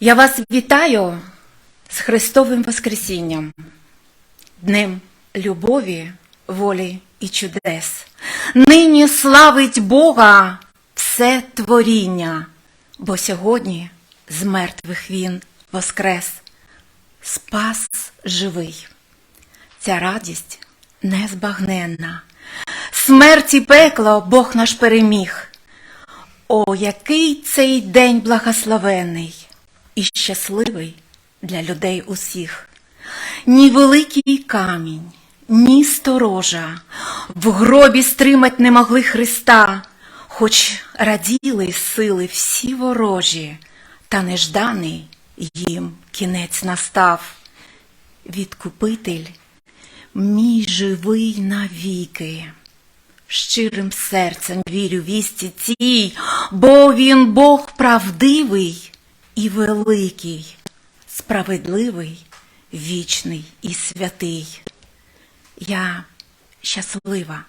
Я вас вітаю з Христовим Воскресінням, Днем любові, волі і чудес. Нині славить Бога все творіння, бо сьогодні з мертвих Він воскрес, спас живий. Ця радість незбагненна. Смерті пекло Бог наш переміг. О, який цей день благословений і щасливий для людей усіх. Ні великий камінь, ні сторожа в гробі стримать не могли Христа, хоч раділи сили всі ворожі, та нежданий їм кінець настав. Відкупитель, мій живий навіки. Щирим серцем вірю вісті цій, бо він Бог правдивий і великий, справедливий, вічний і святий. Я щаслива,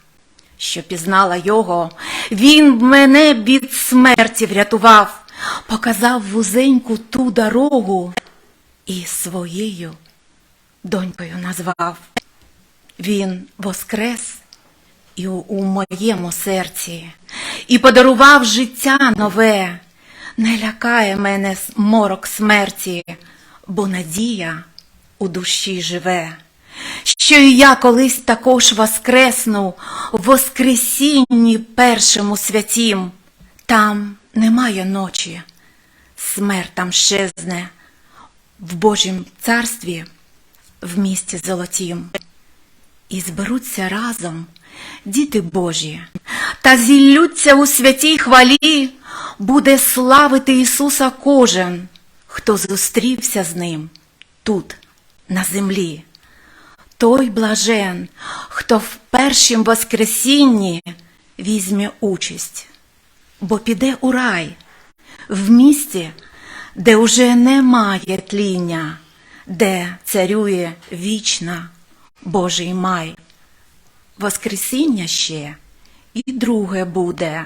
що пізнала його, він мене від смерті врятував, показав вузеньку ту дорогу і своєю донькою назвав. Він воскрес і у, моєму серці, і подарував життя нове, не лякає мене морок смерті, бо надія у душі живе. Що і я колись також воскресну в воскресінні першому святім. Там немає ночі, смерть там щезне, в Божім царстві, в місті золотім. І зберуться разом діти Божі, та зіллються у святій хвалі, буде славити Ісуса кожен, хто зустрівся з ним тут, на землі. Той блажен, хто в першім воскресінні візьме участь, бо піде у рай, в місті, де уже немає тління, де царює вічна Божий май. Воскресіння ще і друге буде,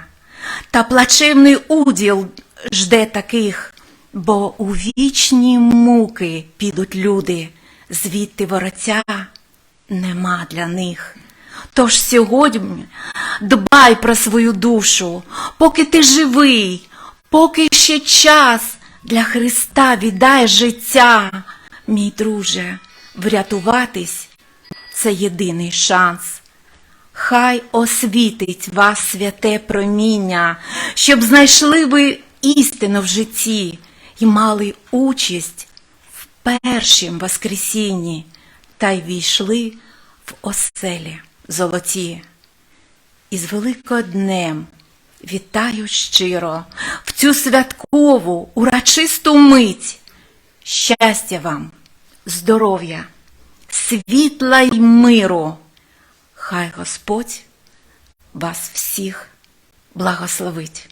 та плачевний уділ жде таких, бо у вічні муки підуть люди, звідти вороття нема для них. Тож сьогодні дбай про свою душу, поки ти живий, поки ще час для Христа віддай життя, мій друже, врятуватись це єдиний шанс. Хай освітить вас святе проміння, щоб знайшли ви істину в житті і мали участь в першім воскресінні та й війшли в оселі золоті. Із Великоднем вітаю щиро в цю святкову урочисту мить. Щастя вам, здоров'я, світла й миру. Хай Господь вас всіх благословить.